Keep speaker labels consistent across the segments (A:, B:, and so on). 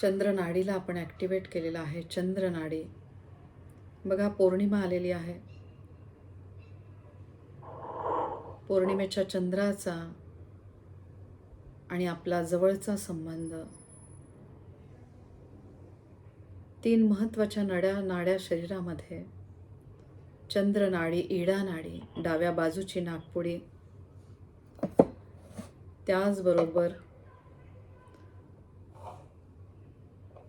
A: चंद्रनाडीला आपण ॲक्टिवेट केलेलं आहे चंद्रनाडी. बघा पौर्णिमा आलेली आहे. पौर्णिमेच्या चंद्राचा आणि आपला जवळचा संबंध. तीन महत्त्वाच्या नड्या नाड्या शरीरामध्ये. चंद्रनाडी इडा नाडी डाव्या बाजूची नागपुडी. त्याचबरोबर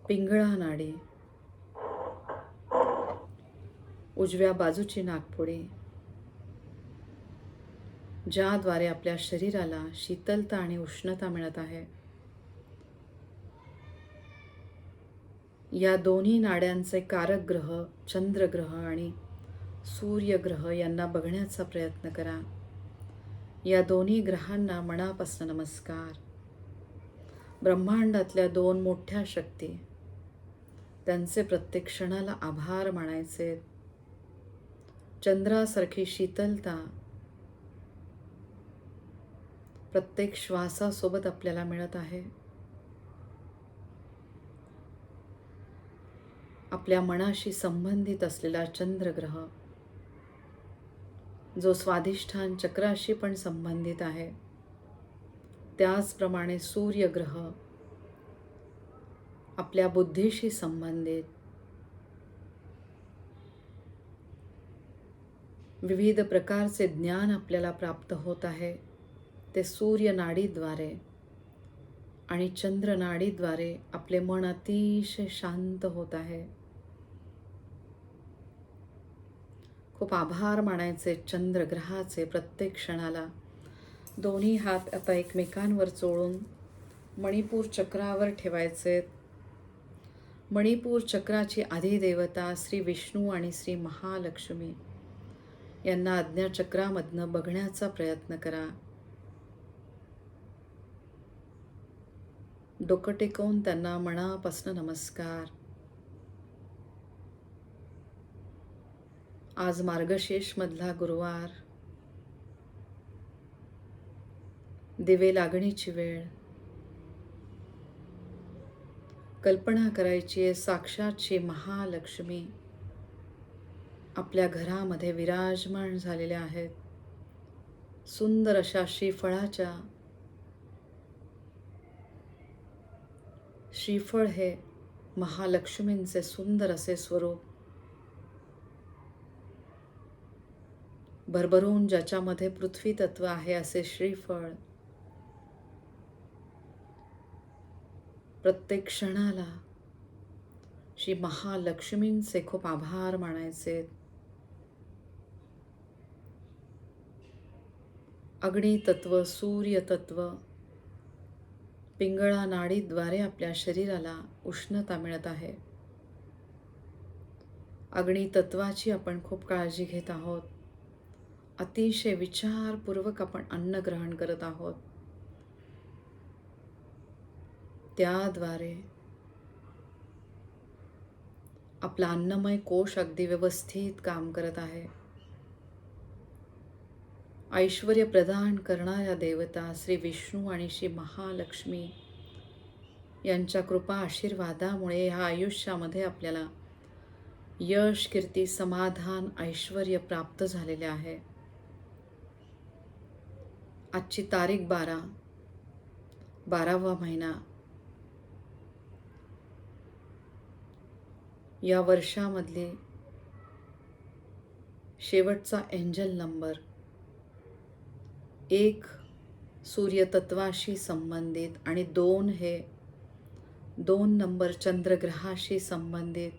A: पिंगळा नाडी. उजव्या बाजूची नागपुडी. ज्याद्वारे आपल्या शरीराला शीतलता आणि उष्णता मिळत आहे. या दोन्ही नाड्यांचे कारक ग्रह चंद्रग्रह आणि सूर्यग्रह यांना बघण्याचा प्रयत्न करा. या दोन्ही ग्रहांना मनापासून नमस्कार. ब्रह्मांडातल्या दोन मोठ्या शक्ती त्यांचे प्रत्येक क्षणाला आभार मानायचे. चंद्रासारखी शीतलता. प्रत्येक श्वासासोबत आपल्याला मिळत आहे. आपल्या मनाशी संबंधित असलेला चंद्रग्रह जो स्वाधिष्ठान चक्राशी पण संबंधित आहे. त्याचप्रमाणे सूर्यग्रह आपल्या बुद्धीशी संबंधित. विविध प्रकारचे ज्ञान आपल्याला प्राप्त होत आहे. ते सूर्यनाडीद्वारे आणि चंद्रनाडीद्वारे आपले मन अतिशय शांत होत आहे. खूप आभार मानायचे चंद्रग्रहाचे प्रत्येक क्षणाला. दोन्ही हात आता एकमेकांवर चोळून मणिपूर चक्रावर ठेवायचे मणिपूर चक्राची आदिदेवता श्री विष्णू आणि श्री महालक्ष्मी. यांना आज्ञाचक्रामधनं बघण्याचा प्रयत्न करा. डोकं टेकवून त्यांना मनापासून नमस्कार. आज मार्गशेषमधला गुरुवार. दिवे लागणीची वेळ. कल्पना करायची आहे साक्षात महालक्ष्मी. आपल्या घरामध्ये विराजमान झालेल्या आहेत. सुंदर अशा श्रीफळाच्या श्रीफळ हे महालक्ष्मींचे सुंदर असे स्वरूप. भरभरून ज्याच्यामध्ये पृथ्वी तत्व आहे असे श्रीफळ. प्रत्येक क्षणाला श्री महालक्ष्मींचे खूप आभार मानायचे. अग्नितत्व सूर्यतत्व पिंगळा नाडीद्वारे आपल्या शरीराला उष्णता मिळत आहे. अग्नितत्वाची आपण खूप काळजी घेत आहोत. अतिशय विचारपूर्वक आपण अन्न ग्रहण करत आहोत. त्याद्वारे आपला अन्नमय कोश अगदी व्यवस्थित काम करत आहे. ऐश्वर प्रदान करणाऱ्या देवता श्री विष्णू आणि श्री महालक्ष्मी यांच्या कृपा आशीर्वादामुळे ह्या आयुष्यामध्ये आपल्याला यश कीर्ती समाधान ऐश्वर प्राप्त झालेले आहे. आजची तारीख बारा बारावा महिना या वर्षामधले शेवटचा एंजल नंबर एक सूर्यतत्वाशी संबंधित आणि दोन हे दोन नंबर चंद्रग्रहाशी संबंधित.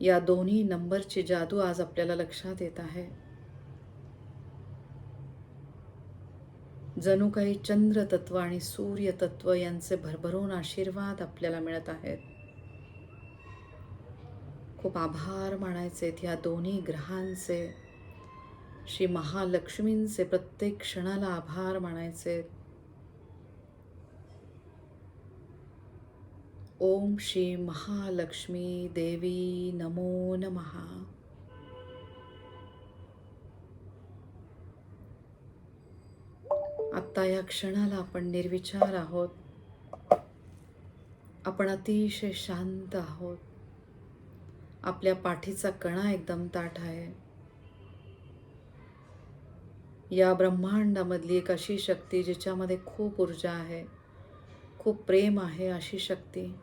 A: या दोन्ही नंबरची जादू आज आपल्याला लक्षात येत आहे. जणू काही चंद्रतत्व आणि सूर्यतत्व यांचे भरभरून आशीर्वाद आपल्याला मिळत आहेत. खूप आभार मानायचे ह्या दोन्ही ग्रहांचे. श्री महालक्ष्मींचे प्रत्येक क्षणाला आभार मानायचे ओम श्री महालक्ष्मी देवी नमो नमहा आत्ता या क्षणाला आपण निर्विचार आहोत. आपण अतिशय शांत आहोत. आपल्या पाठीचा कणा एकदम ताठ आहे. या ब्रह्मांडामधली एक अशी शक्ती जिच्यामध्ये खूप ऊर्जा आहे खूप प्रेम आहे अशी शक्ती.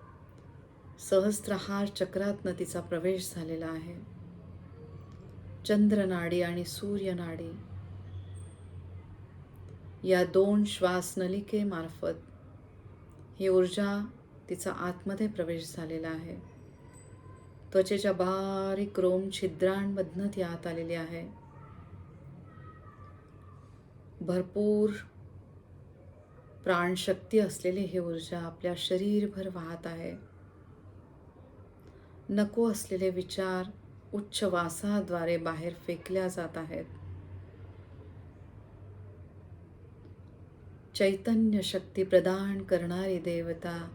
A: सहस्त्रहार चक्रातनं तिचा प्रवेश झालेला आहे. चंद्रनाडी आणि सूर्यनाडी या दोन श्वासनलिकेमार्फत ही ऊर्जा तिचा आतमध्ये प्रवेश झालेला आहे. त्वचेच्या बारीक रोम छिद्रांमधनं ती आत आलेली आहे. भरपूर प्राणशक्ती असलेली ही ऊर्जा आपल्या शरीरभर वाहत आहे. नको असलेले विचार उच्च वासाद्वारे बाहेर फेकल्या जात आहेत. चैतन्य शक्ती प्रदान करणारी देवता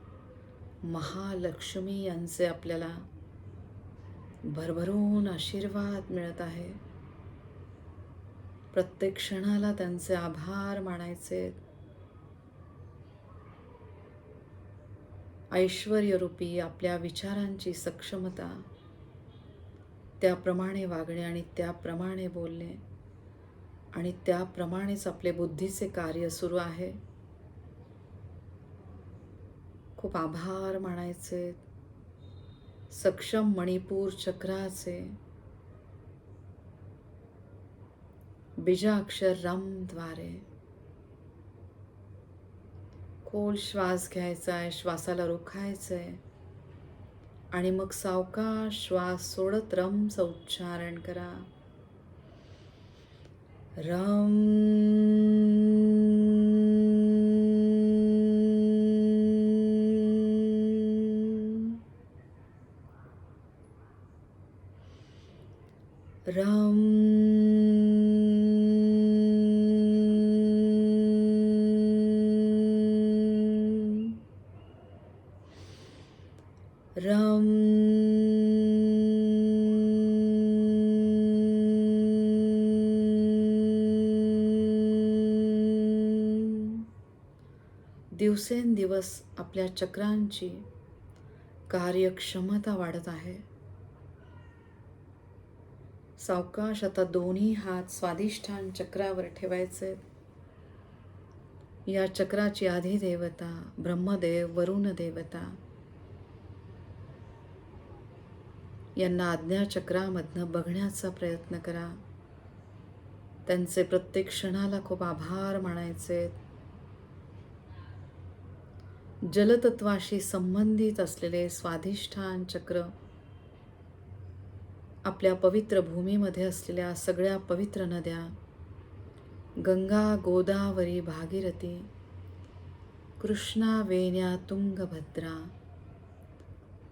A: महालक्ष्मी यांचे आपल्याला भरभरून आशीर्वाद मिळत आहे. प्रत्येक क्षणाला त्यांचे आभार मानायचे. ऐश्वर्यरूपी आपल्या विचारांची सक्षमता त्याप्रमाणे वागणे आणि त्याप्रमाणे बोलणे. आणि त्याप्रमाणेच आपले बुद्धीचे कार्य सुरू आहे. खूप आभार मानायचे. सक्षम मणिपूर चक्राचे. बीजाक्षर रमद्वारे खोल श्वास घ्यायचा आहे श्वासाला रोखायचं आहे आणि मग सावकाश श्वास सोडत रमचं उच्चारण करा. रम रम दिवसेंदिवस आपल्या चक्रांची कार्यक्षमता वाढत आहे. सावकाश आता दोन्ही हात स्वादिष्ठान चक्रावर ठेवायचे. या चक्राची आधी देवता ब्रह्मदेव वरुण देवता यांना आज्ञाचक्रामधनं बघण्याचा प्रयत्न करा. त्यांचे प्रत्येक क्षणाला खूप आभार मानायचे. जलतत्वाशी संबंधित असलेले स्वाधिष्ठान चक्र आपल्या पवित्र भूमीमध्ये असलेल्या सगळ्या पवित्र नद्या गंगा गोदावरी भागीरथी कृष्णा वेण्या तुंगभद्रा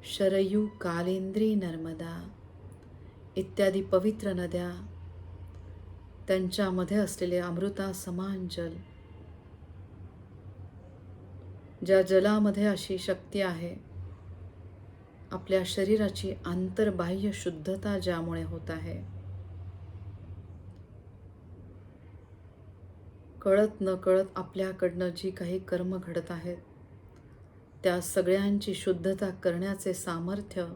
A: शरयू कालिंद्री नर्मदा इत्यादी पवित्र नद्या त्यांच्यामध्ये असलेले अमृता समान जल ज्या जलामध्ये अशी शक्ती आहे आपल्या शरीराची आंतरबाह्य शुद्धता ज्यामुळे होत आहे. कळत न कळत आपल्याकडनं जी काही कर्म घडत आहेत त्या सगळ्यांची शुद्धता करण्याचे सामर्थ्य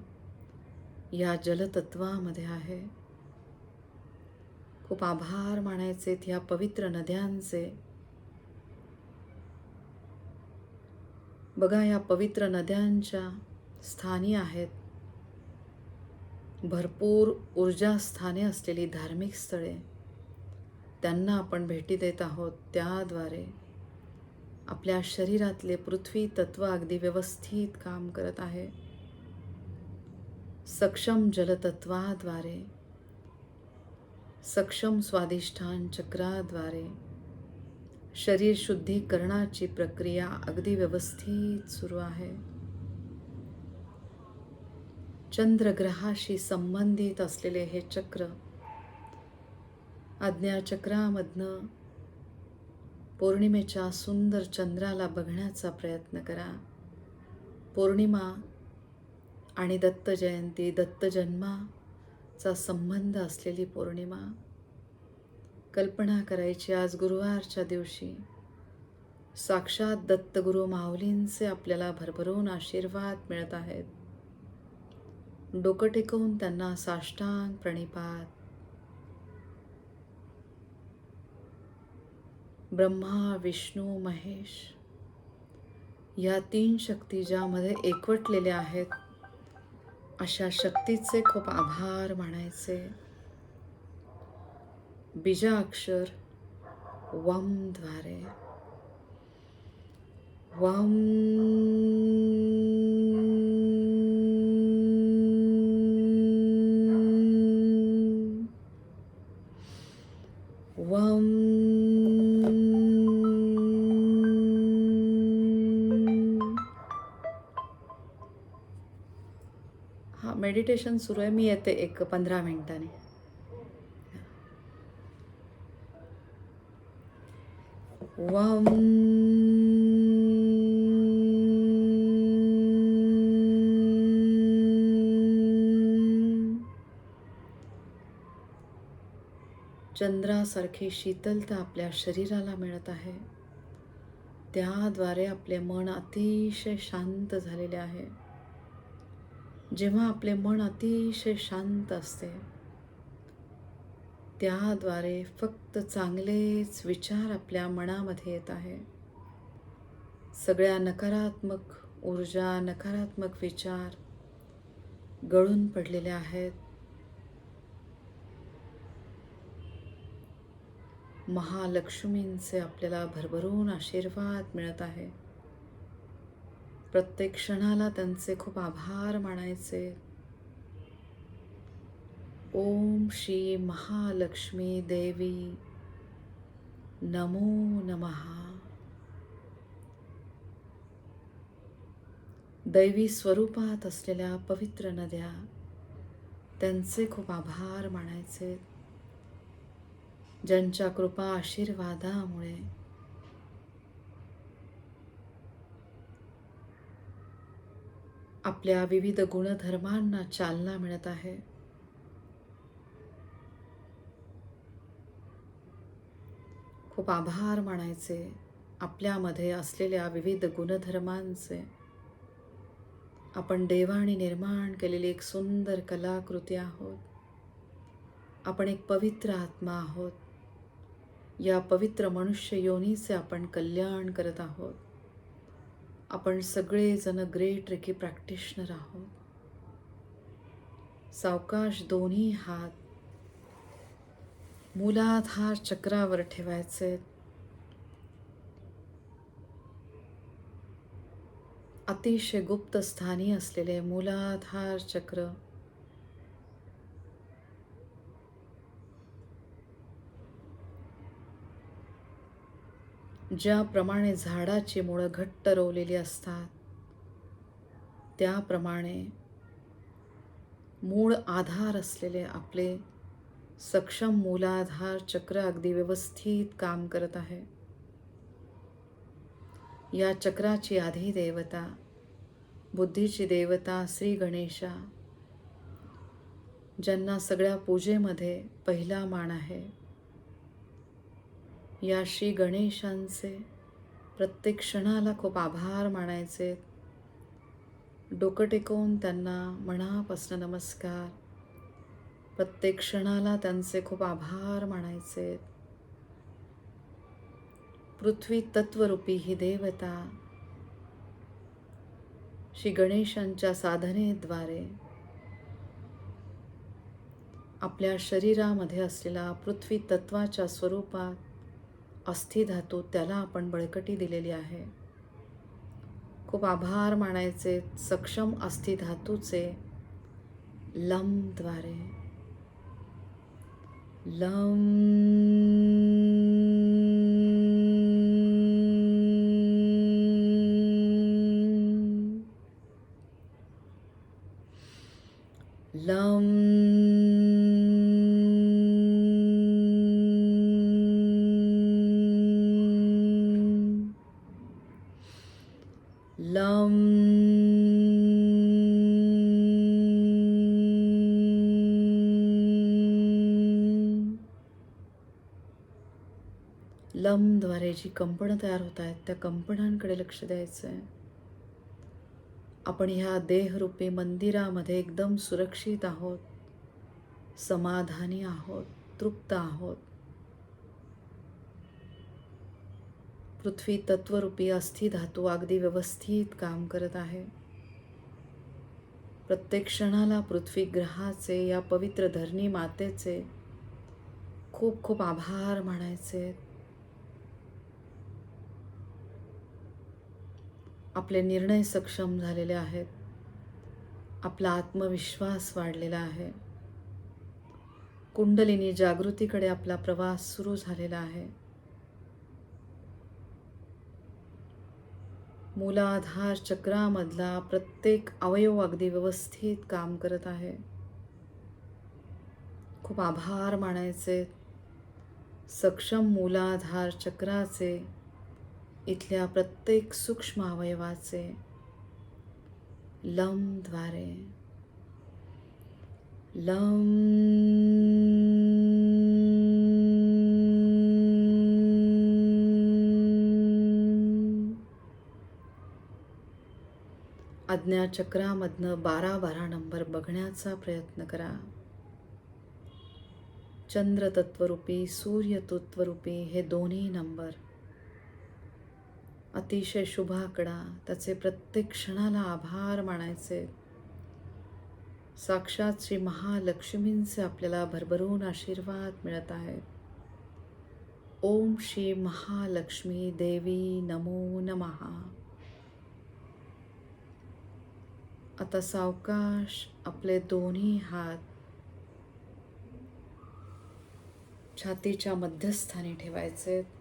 A: या जलतत्वामध्ये आहे. खूप आभार मानायचे या पवित्र नद्यांचे. बघा या पवित्र नद्यांच्या स्थानी आहेत. भरपूर ऊर्जा स्थाने असलेली धार्मिक स्थळे. त्यांना आपण भेटी देत आहोत त्याद्वारे. आपल्या शरीरातले पृथ्वी तत्व अगदी व्यवस्थित काम करत आहे. सक्षम जलतत्वाद्वारे सक्षम स्वादिष्ठान चक्राद्वारे शरीर शुद्धीकरणाची प्रक्रिया अगदी व्यवस्थित सुरू आहे. चंद्रग्रहाशी संबंधित असलेले हे चक्र आज्ञाचक्रामधनं पौर्णिमेच्या सुंदर चंद्राला बघण्याचा प्रयत्न करा. पौर्णिमा आणि दत्त जयंती दत्त जन्माचा संबंध असलेली पौर्णिमा कल्पना करायची आज गुरुवारच्या दिवशी. साक्षात दत्तगुरु माऊलींचे आपल्याला भरभरून आशीर्वाद मिळत आहेत. डोकं टेकवून त्यांना साष्टांग प्रणिपात. ब्रह्मा विष्णू महेश या तीन शक्ती ज्यामध्ये एकवटलेल्या आहेत अशा शक्तीचे खूप आभार मानायचे. बीजाक्षर वमद्वारे वम वम हां मेडिटेशन सुरू आहे. मी येते एक पंधरा मिनिटाने. वम चंद्रासारखी शीतलता आपल्या शरीराला मिळत आहे. त्याद्वारे आपले मन अतिशय शांत झालेले आहे. जेव्हा आपले मन अतिशय शांत असते त्याद्वारे फक्त चांगलेच विचार आपल्या मनामध्ये येत आहे. सगळ्या नकारात्मक ऊर्जा नकारात्मक विचार गळून पडलेले आहेत. महालक्ष्मींचे आपल्याला भरभरून आशीर्वाद मिळत आहे. प्रत्येक क्षणाला त्यांचे खूप आभार मानायचे. ओम श्री महालक्ष्मी देवी। नमो नमहा दैवी स्वरूपात असलेल्या पवित्र नद्या त्यांचे खूप आभार मानायचे. ज्यांच्या कृपा आशीर्वादामुळे आपल्या विविध गुणधर्मांना चालना मिळत आहे. खूप आभार मानायचे आपल्यामध्ये असलेल्या विविध गुणधर्मांचे. आपण देवाने निर्माण केलेली एक सुंदर कलाकृती आहोत. आपण एक पवित्र आत्मा आहोत. या पवित्र मनुष्य योनीचे आपण कल्याण करत आहोत. आपण सगळेजण ग्रेट रेकी प्रॅक्टिशनर आहोत. सावकाश दोन्ही हात मूलाधार चक्रावर ठेवायचे. अतिशय गुप्त स्थानी असलेले मूलाधार चक्र. ज्याप्रमाणे झाडाची मुळं घट्ट रोवलेली असतात त्याप्रमाणे मूळ आधार असलेले आपले सक्षम मूलाधार चक्र अगदी व्यवस्थित काम करत आहे. या चक्राची आधी देवता बुद्धीची देवता श्री गणेशा ज्यांना सगळ्या पूजेमध्ये पहिला मान आहे या श्री गणेशांचे प्रत्येक क्षणाला खूप आभार मानायचे. डोकं टेकवून त्यांना मनापासून नमस्कार. प्रत्येक क्षणाला त्यांचे खूप आभार मानायचे. पृथ्वी तत्वरूपी ही देवता श्री गणेशांच्या साधनेद्वारे आपल्या शरीरामध्ये असलेला पृथ्वी तत्वाच्या स्वरूपात अस्थिधातू त्याला आपण बळकटी दिलेली आहे. खूप आभार मानायचे सक्षम अस्थिधातूचे लमद्वारे. लम लं दमद्वारे जी कंपनं तयार होत आहेत त्या कंपनांकडे लक्ष द्यायचं आहे आपण ह्या देहरूपी मंदिरामध्ये एकदम सुरक्षित आहोत समाधानी आहोत तृप्त आहोत. पृथ्वी तत्वरूपी अस्थि धातू अगदी व्यवस्थित काम करत आहे. प्रत्येक क्षणाला पृथ्वी ग्रहाचे या पवित्र धरणी मातेचे खूप खूप आभार मानायचे. आपले निर्णय सक्षम झालेले आहेत. आपला आत्मविश्वास वाढलेला आहे. कुंडलिनी जागृतीकडे आपला प्रवास सुरू झालेला आहे. मूलाधार चक्रामधला प्रत्येक अवयव अगदी व्यवस्थित काम करत आहे. खूप आभार मानायचे. सक्षम मूलाधार चक्राचे इथल्या प्रत्येक सूक्ष्म अवयवाचे लमद्वारे लम. आज्ञाचक्रामधनं बारा बारा नंबर बघण्याचा प्रयत्न करा. चंद्रतत्वरूपी सूर्यतत्वरूपी हे दोन्ही नंबर अतिशय शुभ आकडा. त्याचे प्रत्येक क्षणाला आभार मानायचे. साक्षात श्री महालक्ष्मींचे आपल्याला भरभरून आशीर्वाद मिळत आहेत ओम श्री महालक्ष्मी देवी नमो नमहा आता सावकाश आपले दोन्ही हात छातीच्या मध्यस्थानी ठेवायचे.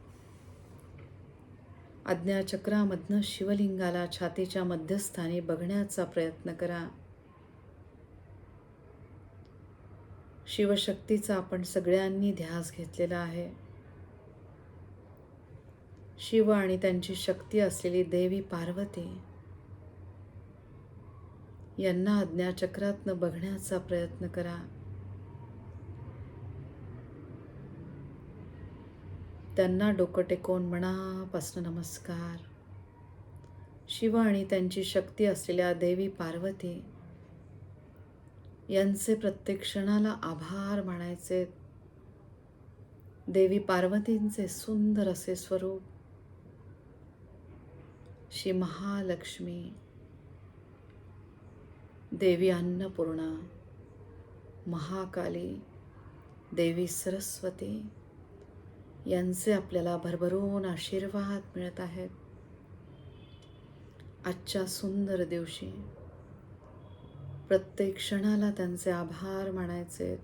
A: आज्ञाचक्रामधनं शिवलिंगाला छातीच्या मध्यस्थानी बघण्याचा प्रयत्न करा. शिवशक्तीचा आपण सगळ्यांनी ध्यास घेतलेला आहे. शिव आणि त्यांची शक्ती असलेली देवी पार्वती यांना आज्ञाचक्रातनं बघण्याचा प्रयत्न करा. त्यांना डोकं टेकवून मनापासून नमस्कार. शिव आणि त्यांची शक्ती असलेल्या देवी पार्वती यांचे प्रत्येक क्षणाला आभार मानायचे. देवी पार्वतींचे सुंदर असे स्वरूप. श्री महालक्ष्मी. देवी अन्नपूर्णा. महाकाली. देवी सरस्वती. यांचे आपल्याला भरभरून आशीर्वाद मिळत आहेत. आजच्या सुंदर दिवशी प्रत्येक क्षणाला त्यांचे आभार मानायचे.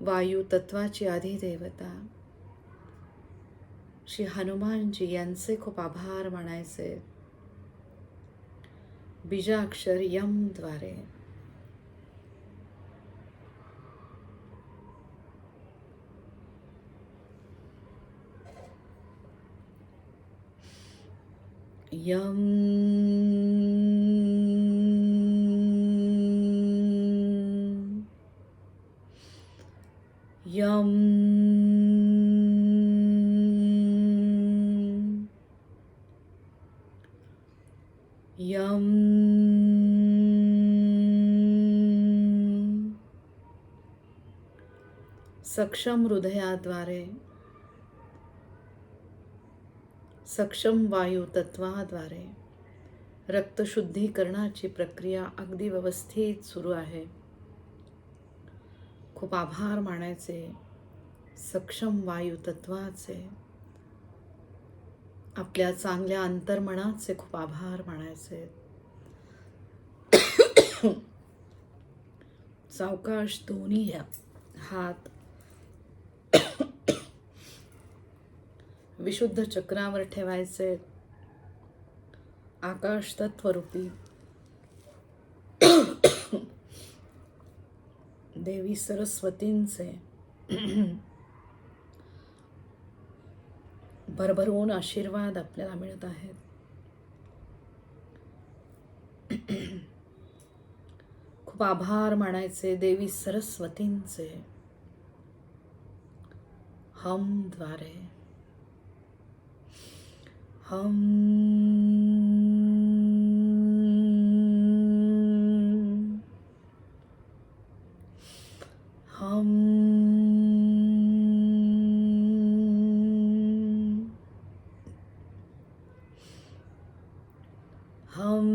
A: वायू तत्वाची अधिदेवता. श्री हनुमानजी यांचे खूप आभार मानायचे. बीजाक्षर यमद्वारे यम यम यम सक्षम हृदयाद्वारे सक्षम वायू तत्वाद्वारे रक्तशुद्धीकरणाची प्रक्रिया अगदी व्यवस्थित सुरू आहे. खूप आभार मानायचे सक्षम वायू तत्वाचे आपल्या चांगल्या अंतर्मनाचे खूप आभार मानायचे. सावकाश दोन्ही हात विशुद्ध चक्रावर ठेवायचे. आकाश तत्वरूपी. देवी सरस्वतींचे. भरभरून आशीर्वाद आपल्याला मिळत आहेत. खूप आभार मानायचे देवी सरस्वतींचे. हमद्वारे हम हम हम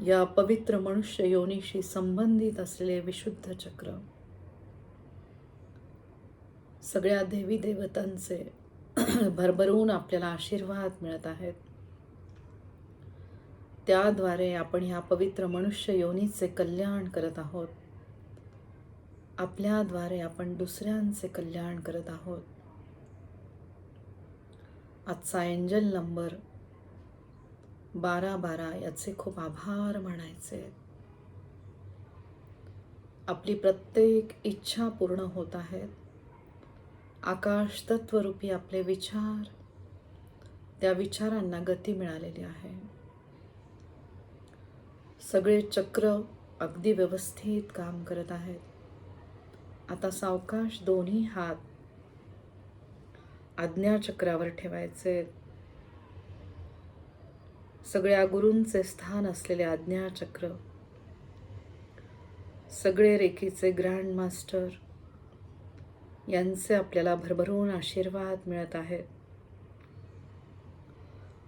A: या पवित्र मनुष्य योनीशी संबंधित असलेले विशुद्ध चक्र. सगळ्या देवी देवतांचे भरभरून आपल्याला आशीर्वाद मिळत आहेत. त्याद्वारे आपण ह्या पवित्र मनुष्य योनीचे कल्याण करत आहोत. आपल्याद्वारे आपण दुसऱ्यांचे कल्याण करत आहोत. आजचा एंजल नंबर बारा बारा याचे खूप आभार म्हणायचे आपली प्रत्येक इच्छा पूर्ण होत आहेत आकाश तत्वरूपी आपले विचार त्या विचारांना गती मिळालेली आहे. सगळे चक्र अगदी व्यवस्थित काम करत आहेत. आता सावकाश दोन्ही हात आज्ञाचक्रावर ठेवायचे. सगळ्या गुरूंचे स्थान असलेले आज्ञाचक्र सगळे रेखीचे ग्रँड मास्टर यांचे आपल्याला भरभरून आशीर्वाद मिळत आहेत.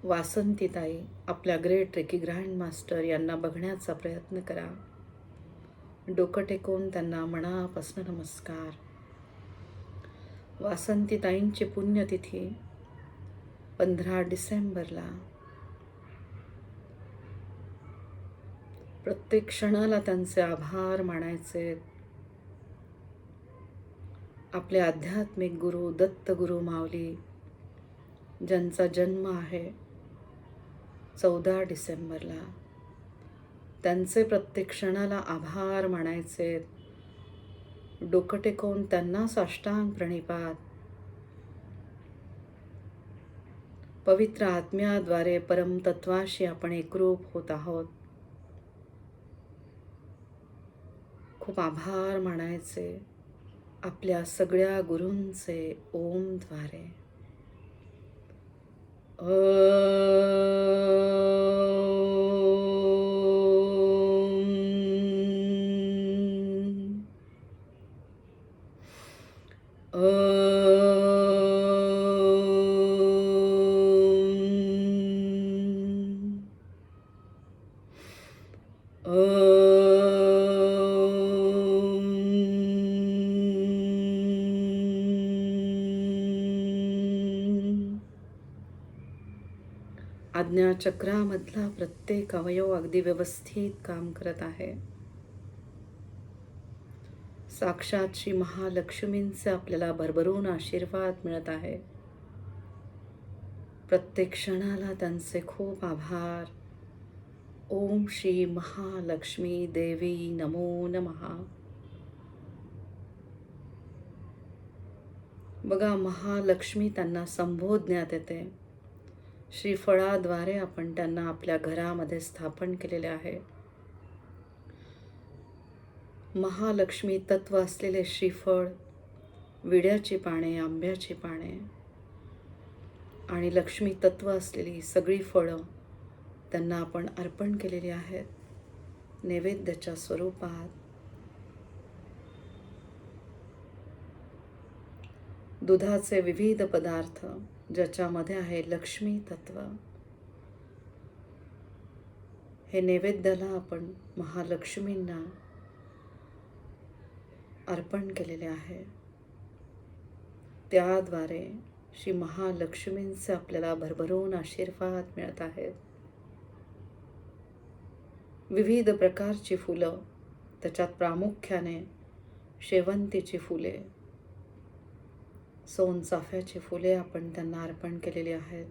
A: वासंतीताई आपल्या ग्रेट रेकी ग्रँड मास्टर यांना बघण्याचा प्रयत्न करा. डोकं टेकून त्यांना मनापासून नमस्कार. वासंतीताईंची पुण्यतिथी पंधरा डिसेंबरला. प्रत्येक क्षणाला त्यांचे आभार मानायचे. आपले आध्यात्मिक गुरु दत्त गुरु माऊली ज्यांचा जन्म आहे चौदा डिसेंबरला त्यांचे प्रत्येक क्षणाला आभार मानायचे. डोकं टेकवून त्यांना साष्टांग प्रणिपात. पवित्र आत्म्याद्वारे परमतत्वाशी आपण एकरूप होत आहोत. खूप आभार मानायचे. आपल्या सगळ्या गुरूंचे ओमद्वारे अ चक्रामधला प्रत्येक अवयव अगदी व्यवस्थित काम करत आहे. साक्षात श्री महालक्ष्मींचे आपल्याला भरभरून आशीर्वाद मिळत आहे. प्रत्येक क्षणाला त्यांचे खूप आभार. ओम श्री महालक्ष्मी देवी नमो नमहा बघा महालक्ष्मी त्यांना संबोधण्यात येते. श्रीफळाद्वारे आपण त्यांना आपल्या घरामध्ये स्थापन केलेले आहे. महालक्ष्मी तत्व असलेले श्रीफळ विड्याची पाने आंब्याची पाने आणि लक्ष्मी तत्व असलेली सगळी फळं त्यांना आपण अर्पण केलेली आहेत. नैवेद्याच्या स्वरूपात. दुधाचे विविध पदार्थ ज्याच्यामध्ये आहे लक्ष्मी तत्व. हे नैवेद्याला आपण महालक्ष्मींना अर्पण केलेले आहे. त्याद्वारे श्री महालक्ष्मींचे आपल्याला भरभरून आशीर्वाद मिळत आहेत. विविध प्रकारची फुलं त्याच्यात प्रामुख्याने शेवंतीची फुले सोनचाफ्याची फुले आपण त्यांना अर्पण केलेली आहेत.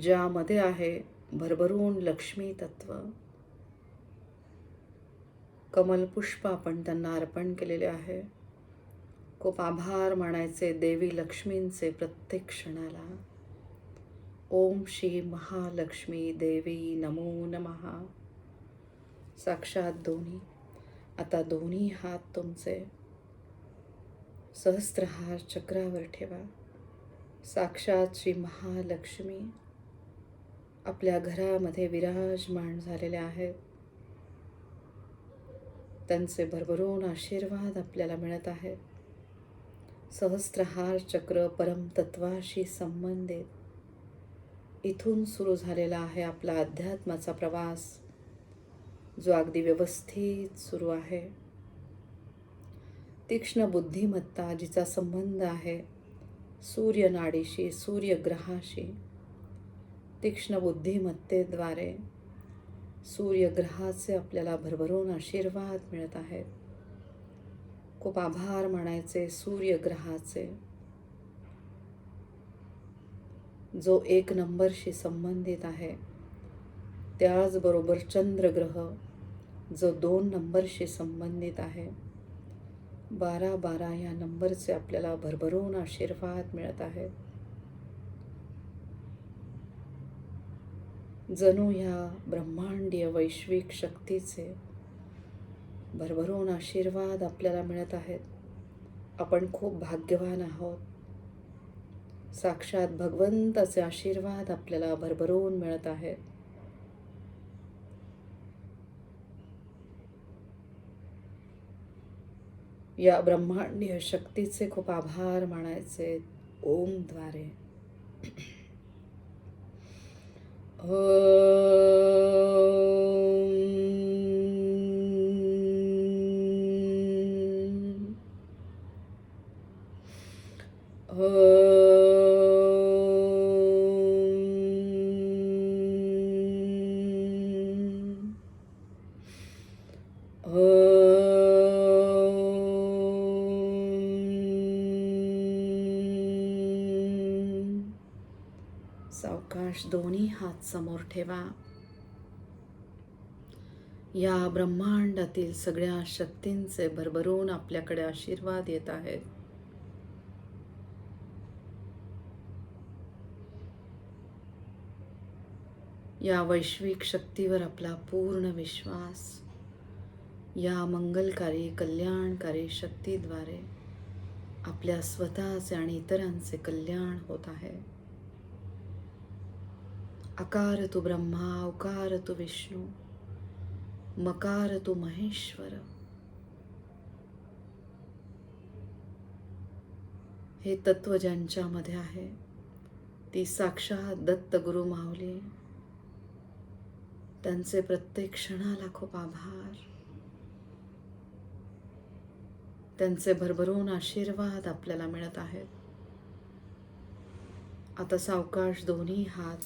A: ज्यामध्ये आहे भरभरून लक्ष्मी तत्व. कमलपुष्प आपण त्यांना अर्पण केलेले आहे. खूप आभार मानायचे देवी लक्ष्मींचे प्रत्येक क्षणाला. ओम श्री महालक्ष्मी देवी नमो नमहा साक्षात दोन्ही. आता दोन्ही हात तुमचे. सहस्त्रहार चक्रावर ठेवा. साक्षात श्री महालक्ष्मी आपल्या घरामध्ये विराजमान झालेल्या आहेत. त्यांचे भरभरून आशीर्वाद आपल्याला मिळत आहेत. सहस्त्रहार चक्र परमतत्वाशी संबंधित. इथून सुरू झालेला आहे आपला अध्यात्माचा प्रवास. जो अगदी व्यवस्थित सुरू आहे. तीक्ष्ण बुद्धिमत्ता जिचा संबंध आहे सूर्यनाडीशी सूर्यग्रहाशी. तीक्ष्ण बुद्धिमत्तेद्वारे सूर्यग्रहाचे आपल्याला भरभरून आशीर्वाद मिळत आहेत. खूप आभार मानायचे सूर्यग्रहाचे. जो एक नंबरशी संबंधित आहे त्याचबरोबर चंद्रग्रह जो दोन नंबरशी संबंधित आहे. बारा बारा या नंबरचे आपल्याला भरभरून आशीर्वाद मिळत आहेत. जणू ह्या ब्रह्मांडीय वैश्विक शक्तीचे भरभरून आशीर्वाद आपल्याला मिळत आहेत. आपण खूप भाग्यवान आहोत. साक्षात भगवंताचे आशीर्वाद आपल्याला भरभरून मिळत आहेत. या ब्रह्मांडीय शक्तीचे खूप आभार मानायचे ओमद्वारे ओम. सावकाश दोन्ही हात समोर ठेवा. या ब्रह्मांडातील सगळ्या शक्तींचे भरभरून आपल्याकडे आशीर्वाद येत आहेत. या वैश्विक शक्तीवर आपला पूर्ण विश्वास या मंगलकारी कल्याणकारी शक्तीद्वारे आपल्या स्वतःचे आणि इतरांचे कल्याण होत आहे. अकार तू ब्रह्मा उकार तु विष्णू मकार तु महेश्वर। हे तत्व ज्यांच्यामध्ये आहे ती साक्षात दत्त गुरु माऊली. त्यांचे प्रत्येक क्षणाला खूप आभार. त्यांचे भरभरून आशीर्वाद आपल्याला मिळत आहेत. आता सावकाश दोन्ही हात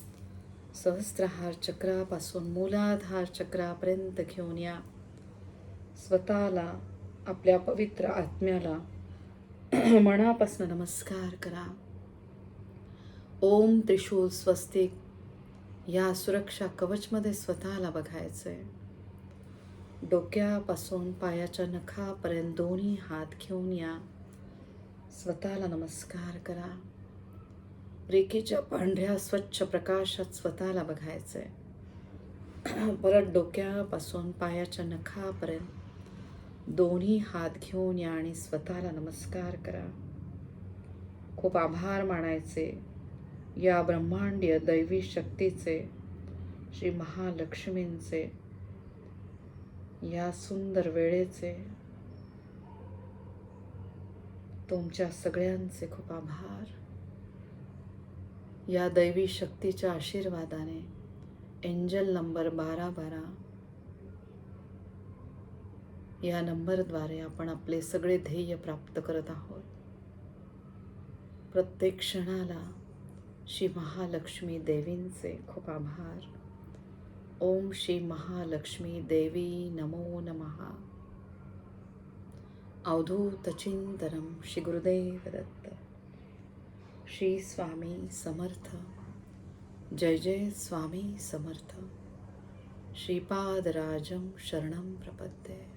A: सहस्त्रहार चक्रापासून मूलाधार चक्रापर्यंत घेऊन या. स्वतःला आपल्या पवित्र आत्म्याला मनापासून नमस्कार करा. ओम त्रिशूल स्वस्तिक. या सुरक्षा कवचमध्ये स्वतःला बघायचं आहे डोक्यापासून पायाच्या नखापर्यंत दोन्ही हात घेऊन या. स्वतःला नमस्कार करा. रेखेच्या पांढऱ्या स्वच्छ प्रकाशात स्वतःला बघायचंय. परत डोक्यापासून पायाच्या नखापर्यंत दोन्ही हात घेऊन या आणि स्वतःला नमस्कार करा. खूप आभार मानायचे या ब्रह्मांडीय दैवी शक्तीचे श्री महालक्ष्मींचे या सुंदर वेळेचे. तुमच्या सगळ्यांचे खूप आभार. या दैवी शक्तीच्या आशीर्वादाने. एंजल नंबर बारा बारा. या नंबरद्वारे आपण आपले सगळे ध्येय प्राप्त करत आहोत. प्रत्येक क्षणाला श्री महालक्ष्मी देवींचे खूप आभार. ओम श्री महालक्ष्मी देवी नमो नमहा अवधूतचिंतनं श्री गुरुदेव दत्त. श्री स्वामी समर्थ. जय जय स्वामी समर्थ. श्रीपादराजं शरणं प्रपद्ये.